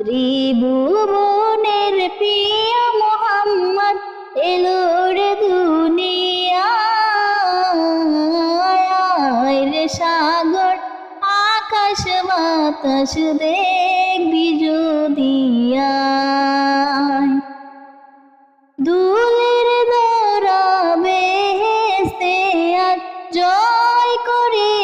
ত্রিভুবনের প্রিয় মোহাম্মদ এলো রে দুনিয়ায় সাগর, আকাশ বাতাস দেখবি যদিয়া দুলের দরা বেহেস্তে আর জয় করে